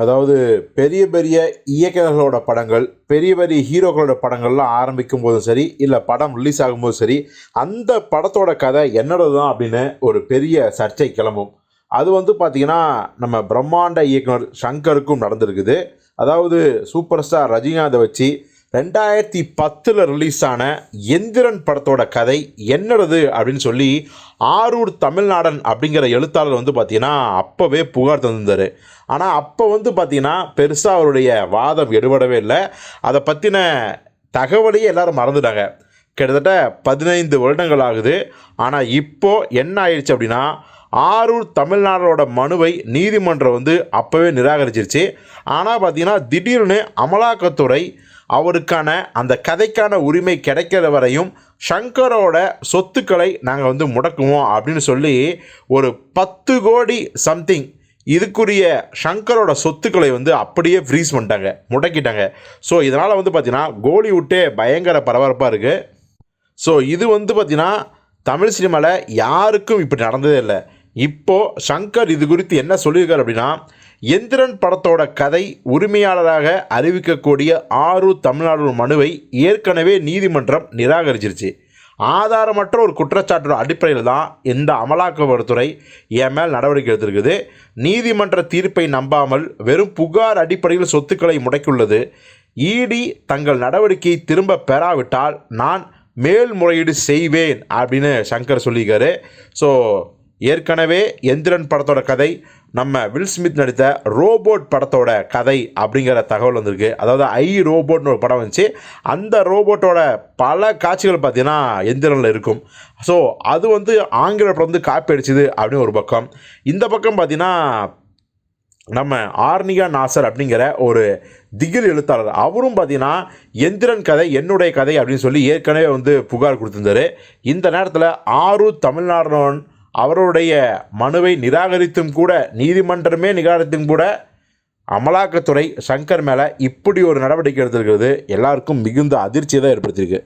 அதாவது பெரிய பெரிய இயக்குநர்களோட படங்கள் பெரிய பெரிய ஹீரோக்களோட படங்கள்லாம் ஆரம்பிக்கும் போதும் சரி இல்லை படம் ரிலீஸ் ஆகும்போதும் சரி அந்த படத்தோட கதை என்னோடது தான் அப்படின்னு ஒரு பெரிய சர்ச்சை கிளம்பும். அது வந்து பார்த்திங்கன்னா நம்ம பிரம்மாண்ட இயக்குனர் ஷங்கருக்கும் நடந்திருக்குது. அதாவது சூப்பர் ஸ்டார் ரஜினிகாந்தை வச்சு ரெண்டாயிரத்தி பத்தில் ரிலீஸ் ஆன எந்திரன் படத்தோட கதை என்னது அப்படின்னு சொல்லி ஆரூர் தமிழ்நாடன் அப்படிங்கிற எழுத்தாளர் வந்து பார்த்தீங்கன்னா அப்போவே புகார் தந்திருந்தார். ஆனால் அப்போ வந்து பார்த்தீங்கன்னா பெருசாக அவருடைய வாதம் எடுபடவே இல்லை. அதை பற்றின தகவலையே எல்லாரும் மறந்துட்டாங்க. கிட்டத்தட்ட பதினைந்து வருடங்கள் ஆகுது. ஆனால் இப்போது என்ன ஆயிடுச்சு அப்படின்னா ஆரூர் தமிழ்நாடோட மனுவை நீதிமன்றம் வந்து அப்போவே நிராகரிச்சிருச்சு. ஆனால் பார்த்திங்கன்னா திடீர்னு அமலாக்கத்துறை அவருக்கான அந்த கதைக்கான உரிமை கிடைக்கிற வரையும் ஷங்கரோட சொத்துக்களை நாங்கள் வந்து முடக்குவோம் அப்படின்னு சொல்லி ஒரு பத்து கோடி சம்திங் இதுக்குரிய ஷங்கரோட சொத்துக்களை வந்து அப்படியே ஃப்ரீஸ் பண்ணிட்டாங்க முடக்கிட்டாங்க. ஸோ இதனால் வந்து பார்த்திங்கன்னா கோலிவுட்டே பயங்கர பரபரப்பாக இருக்குது ஸோ இது வந்து பார்த்திங்கன்னா தமிழ் சினிமாவில் யாருக்கும் இப்படி நடந்ததே இல்லை. இப்போது சங்கர் இது குறித்து என்ன சொல்லியிருக்காரு அப்படின்னா எந்திரன் படத்தோட கதை உரிமையாளராக அறிவிக்கக்கூடிய ஆறு தமிழ்நாடு மனுவை ஏற்கனவே நீதிமன்றம் நிராகரிச்சிருச்சு. ஆதாரமற்ற ஒரு குற்றச்சாட்டு அடிப்படையில் தான் இந்த அமலாக்கத்துறை என் மேல் நடவடிக்கை எடுத்திருக்குது. நீதிமன்ற தீர்ப்பை நம்பாமல் வெறும் புகார் அடிப்படையில் சொத்துக்களை முடக்கியுள்ளது. இடி தங்கள் நடவடிக்கையை திரும்ப பெறாவிட்டால் நான் மேல்முறையீடு செய்வேன் அப்படின்னு சங்கர் சொல்லியிருக்காரு. ஸோ ஏற்கனவே எந்திரன் படத்தோட கதை நம்ம வில் ஸ்மித் நடித்த ரோபோட் படத்தோட கதை அப்படிங்கிற தகவல் வந்திருக்கு. அதாவது ஐ ரோபோட்னு ஒரு படம் வந்துச்சு. அந்த ரோபோட்டோட பல காட்சிகள் பார்த்திங்கன்னா எந்திரனில் இருக்கும். ஸோ அது வந்து ஆங்கில படம் வந்து காப்பி அடிச்சுது அப்படின்னு ஒரு பக்கம். இந்த பக்கம் பார்த்தீங்கன்னா நம்ம ஆர்னிகா நாசர் அப்படிங்கிற ஒரு திகில் எழுத்தாளர். அவரும் பார்த்தீங்கன்னா எந்திரன் கதை என்னுடைய கதை அப்படின்னு சொல்லி ஏற்கனவே வந்து புகார் கொடுத்துருந்தாரு. இந்த நேரத்தில் ஆறு தமிழ்நாடன் அவருடைய மனுவை நிராகரித்தும் கூட நீதிமன்றமே நிராகரித்தும் கூட அமலாக்கத்துறை சங்கர் மேலே இப்படி ஒரு நடவடிக்கை எடுத்திருக்கிறது. எல்லாருக்கும் மிகுந்த அதிர்ச்சியை தான் ஏற்படுத்தியிருக்கு.